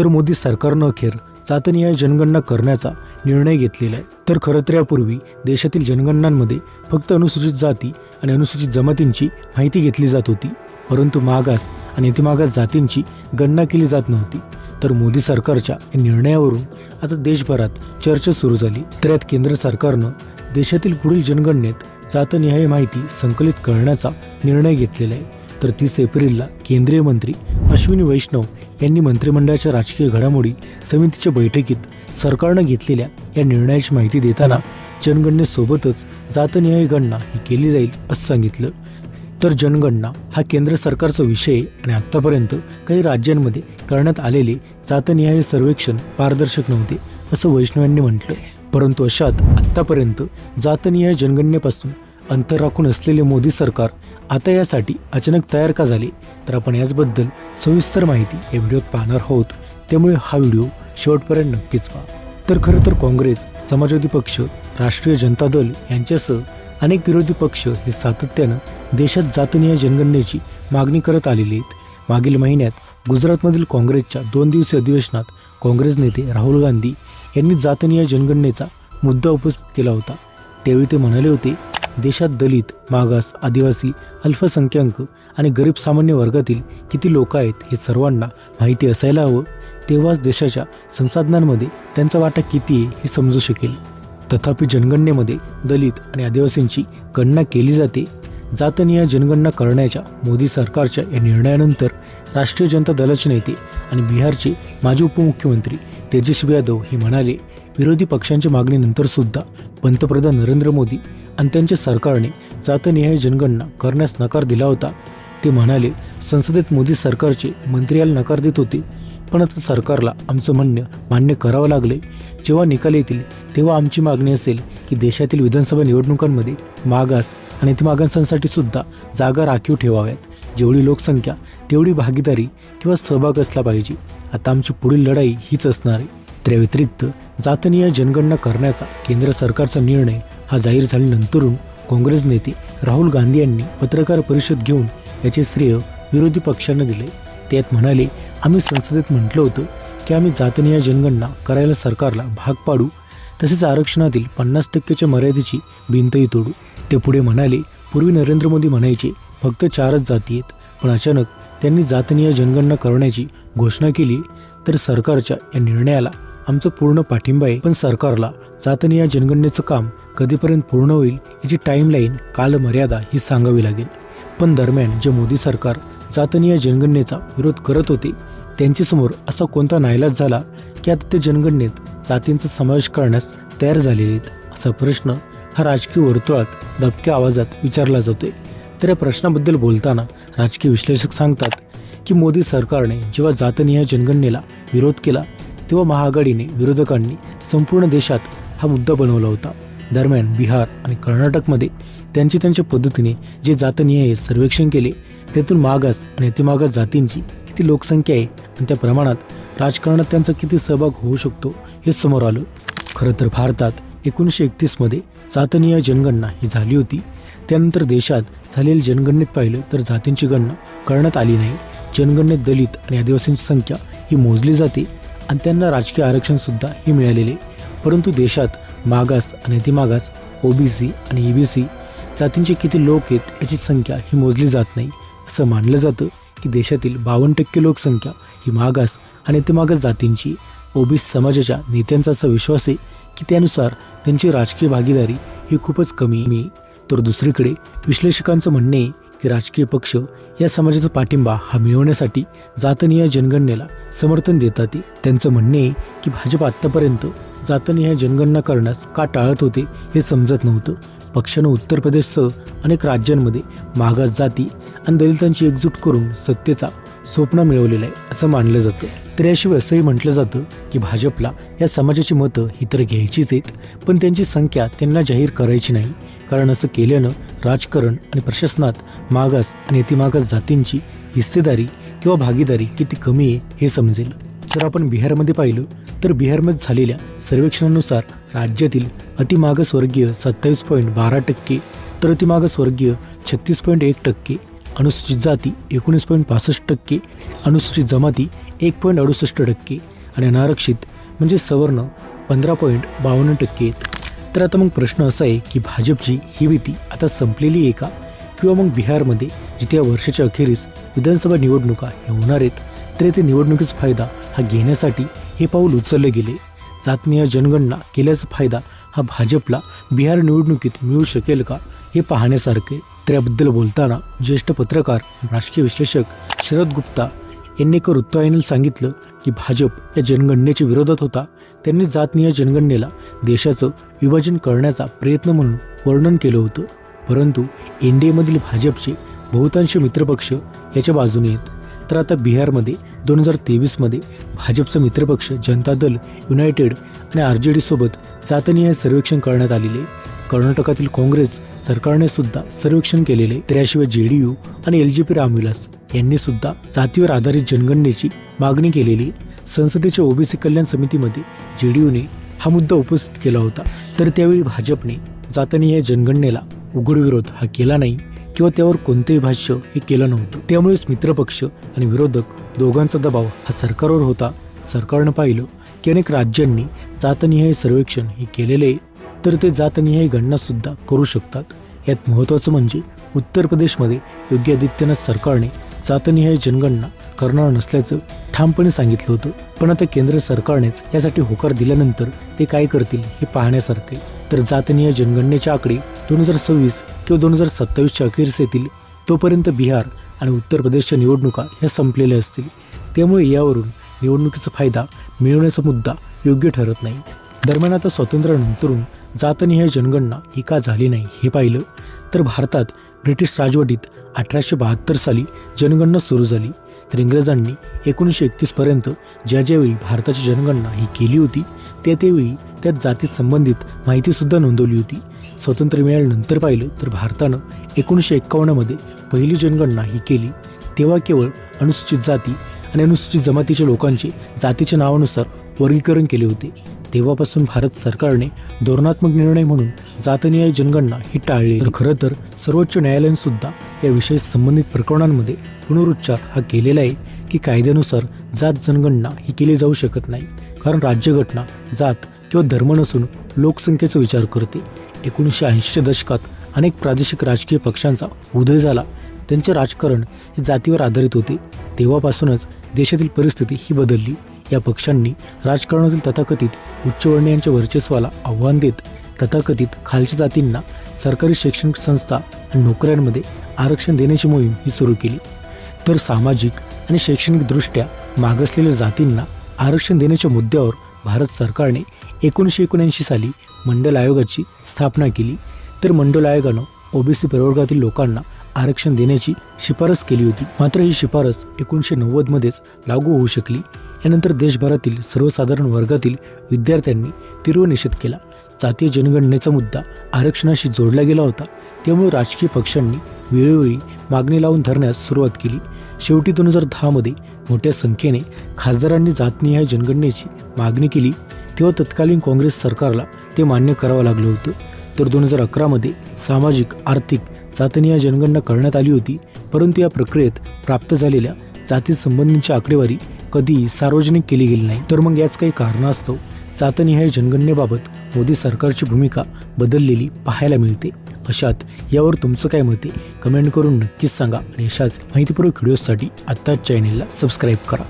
तर मोदी सरकारनं अखेर जातनिहाय जनगणना करण्याचा निर्णय घेतलेला आहे. तर खरं तर यापूर्वी देशातील जनगणनांमध्ये फक्त अनुसूचित जाती आणि अनुसूचित जमातींची माहिती घेतली जात होती. परंतु मागास आणि अतिमागास जातींची गणना केली जात नव्हती. तर मोदी सरकारच्या या निर्णयावरून आता देशभरात चर्चा सुरू झाली. तर यात केंद्र सरकारनं देशातील पुढील जनगणनेत जातनिहाय माहिती संकलित करण्याचा निर्णय घेतलेला आहे. तर तीस एप्रिलला केंद्रीय मंत्री अश्विनी वैष्णव यांनी मंत्रिमंडळाच्या राजकीय घडामोडी समितीच्या बैठकीत सरकारनं घेतलेल्या या निर्णयाची माहिती देताना जनगणनेसोबतच जातनिहाय गणना ही केली जाईल असं सांगितलं. तर जनगणना हा केंद्र सरकारचा विषय आहे आणि आत्तापर्यंत काही राज्यांमध्ये करण्यात आलेले जातनिहाय सर्वेक्षण पारदर्शक नव्हते असं वैष्णवांनी म्हटलं परंतु अशात आत्तापर्यंत जातनिहाय जनगणनेपासून अंतर राखून असलेले मोदी सरकार आता यासाठी अचानक तयार का झाले तर आपण याचबद्दल सविस्तर माहिती या व्हिडिओत पाहणार आहोत. त्यामुळे हा व्हिडिओ शेवटपर्यंत नक्कीच पहा. तर खरं तर काँग्रेस समाजवादी पक्ष राष्ट्रीय जनता दल यांच्यासह अनेक विरोधी पक्ष हे सातत्यानं देशात जातनीय जनगणनेची मागणी करत आलेले आहेत. मागील महिन्यात गुजरातमधील काँग्रेसच्या दोन दिवसीय अधिवेशनात काँग्रेस नेते राहुल गांधी यांनी जातनीय जनगणनेचा मुद्दा उपस्थित केला होता. त्यावेळी ते म्हणाले होते देशात दलित मागास आदिवासी अल्पसंख्याक आणि गरीब सामान्य वर्गातील किती लोक आहेत हे सर्वांना माहिती असायला हवं तेव्हाच देशाच्या संसाधनांमध्ये त्यांचा वाटा किती आहे हे समजू शकेल. तथापि जनगणनेमध्ये दलित आणि आदिवासींची गणना केली जाते. जातनीय जनगणना करण्याच्या मोदी सरकारच्या या निर्णयानंतर राष्ट्रीय जनता दलाचे नेते आणि बिहारचे माजी उपमुख्यमंत्री तेजस्वी यादव हे म्हणाले विरोधी पक्षांच्या मागणीनंतर सुद्धा पंतप्रधान नरेंद्र मोदी आणि त्यांच्या सरकारने जातनिहाय जनगणना करण्यास नकार दिला होता. ते म्हणाले संसदेत मोदी सरकारचे मंत्री याला नकार देत होते पण आता सरकारला आमचं म्हणणं मान्य करावं लागले जेव्हा निकाल येतील तेव्हा आमची मागणी असेल की देशातील विधानसभा निवडणुकांमध्ये मागास आणि मागासांसाठी सुद्धा जागा राखीव ठेवाव्यात. जेवढी लोकसंख्या तेवढी भागीदारी किंवा सहभाग असला पाहिजे. आता आमची पुढील लढाई हीच असणार आहे. त्याव्यतिरिक्त जातनीय जनगणना करण्याचा केंद्र सरकारचा निर्णय हा जाहीर झाल्यानंतरून काँग्रेस नेते राहुल गांधी यांनी पत्रकार परिषद घेऊन याचे श्रेय विरोधी पक्षांना दिले. त्यात म्हणाले आम्ही संसदेत म्हटलं होतं की आम्ही जातनीय जनगणना करायला सरकारला भाग पाडू. तसेच आरक्षणातील पन्नास टक्क्याच्या मर्यादेची भिंतही तोडू. ते पुढे म्हणाले पूर्वी नरेंद्र मोदी म्हणायचे फक्त चारच जाती आहेत. पण अचानक त्यांनी जातनीय जनगणना करण्याची घोषणा केली तर सरकारच्या या निर्णयाला आमचं पूर्ण पाठिंबा आहे. पण सरकारला जातनीय जनगणनेचं काम कधीपर्यंत पूर्ण होईल याची टाईमलाईन कालमर्यादा ही सांगावी लागेल. पण दरम्यान जे मोदी सरकार जातनीय जनगणनेचा विरोध करत होते त्यांच्यासमोर असा कोणता नाईलाज झाला की आता ते जनगणनेत जातींचा समावेश करण्यास तयार झालेले आहेत? असा प्रश्न हा राजकीय वर्तुळात दबक्या आवाजात विचारला जातोय. तर या प्रश्नाबद्दल बोलताना राजकीय विश्लेषक सांगतात की मोदी सरकारने जेव्हा जातनीय जनगणनेला विरोध केला तेव्हा महाआघाडीने विरोधकांनी संपूर्ण देशात हा मुद्दा बनवला होता. दरम्यान बिहार आणि कर्नाटकमध्ये त्यांची त्यांच्या पद्धतीने जे जातनिहाय सर्वेक्षण केले त्यातून मागास आणि अतिमागास जातींची किती लोकसंख्या आहे आणि त्या प्रमाणात राजकारणात त्यांचा किती सहभाग होऊ शकतो हे समोर आलं. खरं तर भारतात एकोणीसशे एकतीसमध्ये जातनीय जनगणना ही झाली होती. त्यानंतर देशात झालेल्या जनगणनेत पाहिलं तर जातींची गणना करण्यात आली नाही. जनगणनेत दलित आणि आदिवासींची संख्या ही मोजली जाते. आणि त्यांना राजकीय आरक्षणसुद्धा हे मिळालेले परंतु देशात मागास आणि अतिमागास ओबीसी आणि ईबीसी जातींचे किती लोक आहेत याची संख्या ही मोजली जात नाही. असं मानलं जातं की देशातील बावन्न टक्के लोकसंख्या ही मागास आणि अतिमागास जातींची ओबीसी समाजाच्या नेत्यांचा असा विश्वास आहे की त्यानुसार त्यांची राजकीय भागीदारी ही खूपच कमी आहे. तर दुसरीकडे विश्लेषकांचं म्हणणे आहे की राजकीय पक्ष या समाजाचा पाठिंबा हा मिळवण्यासाठी जातनीय जनगणनेला समर्थन देतात. त्यांचं म्हणणे आहे की भाजप आत्तापर्यंत जातनीय जनगणना करण्यास का टाळत होते हे समजत नव्हतं. पक्षानं उत्तर प्रदेशसह अनेक राज्यांमध्ये मागास जाती आणि दलितांची एकजूट करून सत्तेचा स्वप्न मिळवलेलं आहे असं मानलं जातं. तर याशिवाय असंही म्हटलं जातं की भाजपला या समाजाची मतं ही तर घ्यायचीच आहेत पण त्यांची संख्या त्यांना जाहीर करायची नाही. कारण असं केल्यानं राजकारण आणि प्रशासनात मागास आणि अतिमागास जातींची हिस्सेदारी किंवा भागीदारी किती कमी आहे हे समजेल. जर आपण बिहारमध्ये पाहिलं तर बिहारमध्ये झालेल्या सर्वेक्षणानुसार राज्यातील अतिमागासवर्गीय सत्तावीस पॉईंट बारा टक्के तर अतिमागासवर्गीय छत्तीस पॉईंट एक टक्के अनुसूचित जाती एकोणीस पॉईंट पासष्ट टक्के अनुसूचित जमाती एक पॉईंट अडुसष्ट टक्के आणि अनारक्षित म्हणजे सवर्ण पंधरा पॉईंट बावन्न टक्के आहेत. तर आता मग प्रश्न असा आहे की भाजपची ही भीती आता संपलेली आहे का? किंवा मग बिहारमध्ये जिथे या वर्षाच्या अखेरीस विधानसभा निवडणुका ह्या होणार आहेत तर येथे निवडणुकीचा फायदा हा घेण्यासाठी हे पाऊल उचलले गेले. जातनीय जनगणना केल्याचा फायदा हा भाजपला बिहार निवडणुकीत मिळू शकेल का हे पाहण्यासारखे तर याबद्दल बोलताना ज्येष्ठ पत्रकार राजकीय विश्लेषक शरद गुप्ता यांनी एका वृत्तवाहिनीला सांगितलं की भाजप या जनगणनेच्या विरोधात होता. त्यांनी जातनीय जनगणनेला देशाचं विभाजन करण्याचा प्रयत्न म्हणून वर्णन केलं होतं. परंतु एन डी एमधील भाजपचे बहुतांश मित्रपक्ष याच्या बाजूने आहेत. तर आता बिहारमध्ये दोन हजार तेवीसमध्ये भाजपचा मित्रपक्ष जनता दल युनायटेड आणि आर जे डीसोबत जातनीय सर्वेक्षण करण्यात आलेले कर्नाटकातील काँग्रेस सरकारने सुद्धा सर्वेक्षण केलेले त्याशिवाय जे डी यू आणि एल जी पी रामविलास यांनी सुद्धा जातीवर आधारित जनगणनेची मागणी केलेली आहे. संसदेच्या ओबीसी कल्याण समितीमध्ये जे डी यूने हा मुद्दा उपस्थित केला होता. तर त्यावेळी भाजपने जातनीय जनगणनेला उघड विरोध हा केला नाही किंवा त्यावर कोणतेही भाष्य हे केलं नव्हतं. त्यामुळेच मित्रपक्ष आणि विरोधक दोघांचा दबाव हा सरकारवर होता. सरकारनं पाहिलं की अनेक राज्यांनी जातनिहाय सर्वेक्षण हे केलेले आहे. तर ते जातनिहाय गणनासुद्धा करू शकतात. यात महत्त्वाचं म्हणजे उत्तर प्रदेशमध्ये योगी आदित्यनाथ सरकारने जातनिहाय जनगणना करणार नसल्याचं ठामपणे सांगितलं होतं. पण आता केंद्र सरकारनेच यासाठी होकार दिल्यानंतर ते काय करतील हे पाहण्यासारखे तर जातनीय जनगणनेचे आकडे दोन हजार सव्वीस किंवा दोन हजार सत्तावीसच्या अखेरीस येतील तोपर्यंत बिहार आणि उत्तर प्रदेशच्या निवडणुका ह्या संपलेल्या असतील. त्यामुळे यावरून निवडणुकीचा फायदा मिळवण्याचा मुद्दा योग्य ठरत नाही. दरम्यान आता स्वातंत्र्यानंतरून जातनीय जनगणना ही का झाली नाही हे पाहिलं तर भारतात ब्रिटिश राजवटीत अठराशे बहात्तर साली जनगणना सुरू झाली. तर इंग्रजांनी एकोणीसशे एकतीसपर्यंत ज्या ज्यावेळी भारताची जनगणना ही केली होती त्या त्यावेळी त्यात जाती संबंधित माहितीसुद्धा नोंदवली होती. स्वातंत्र्य मिळाल्यानंतर पाहिलं तर भारतानं एकोणीसशे एक्कावन्नमध्ये पहिली जनगणना ही केली. तेव्हा केवळ अनुसूचित जाती आणि अनुसूचित जमातीच्या लोकांचे जातीच्या नावानुसार वर्गीकरण केले होते. तेव्हापासून भारत सरकारने धोरणात्मक निर्णय म्हणून जातनीय जनगणना ही टाळली. तर खरं तर सर्वोच्च न्यायालयाने सुद्धा या विषयी संबंधित प्रकरणांमध्ये पुनरुच्चार हा केलेला आहे की कायद्यानुसार जात जनगणना ही केली जाऊ शकत नाही. कारण राज्यघटना जात किंवा धर्म नसून लोकसंख्येचा विचार करते. एकोणीसशे ऐंशीच्या दशकात अनेक प्रादेशिक राजकीय पक्षांचा उदय झाला. त्यांचे राजकारण हे जातीवर आधारित होते. तेव्हापासूनच देशातील परिस्थिती ही बदलली. या पक्षांनी राजकारणातील तथाकथित उच्चवर्णीयांच्या वर्चस्वाला आव्हान देत तथाकथित खालच्या जातींना सरकारी शैक्षणिक संस्था आणि नोकऱ्यांमध्ये आरक्षण देण्याची मोहीम ही सुरू केली. तर सामाजिक आणि शैक्षणिकदृष्ट्या मागासलेल्या जातींना आरक्षण देण्याच्या मुद्द्यावर भारत सरकारने एकोणीसशे एकोणऐंशी साली मंडल आयोगाची स्थापना केली. तर मंडल आयोगानं ओबीसी प्रवर्गातील लोकांना आरक्षण देण्याची शिफारस केली होती. मात्र ही शिफारस एकोणीसशे नव्वदमध्येच लागू होऊ शकली. यानंतर देशभरातील सर्वसाधारण वर्गातील विद्यार्थ्यांनी तीव्र निषेध केला. जातीय जनगणनेचा मुद्दा आरक्षणाशी जोडला गेला होता. त्यामुळे राजकीय पक्षांनी वेळोवेळी मागणी लावून धरण्यास सुरुवात केली. शेवटी दोन हजार दहामध्ये मोठ्या संख्येने खासदारांनी जातनिहाय जनगणनेची मागणी केली. तेव्हा तत्कालीन काँग्रेस सरकारला ते मान्य करावं लागलं होतं. तर दोन हजार अकरामध्ये सामाजिक आर्थिक जातनीय जनगणना करण्यात आली होती. परंतु या प्रक्रियेत प्राप्त झालेल्या जातीसंबंधींची आकडेवारी कधी सार्वजनिक केली गेली नाही. तर मग याच काही कारणास्तव चातनिहाय जनगणनेबाबत मोदी सरकारची भूमिका बदललेली पाहायला मिळते. अशात यावर तुमचं काय मत आहे? कमेंट करून नक्कीच सांगा आणि अशाच माहितीपूर्वक व्हिडिओसाठी आत्ताच चॅनेलला सबस्क्राईब करा.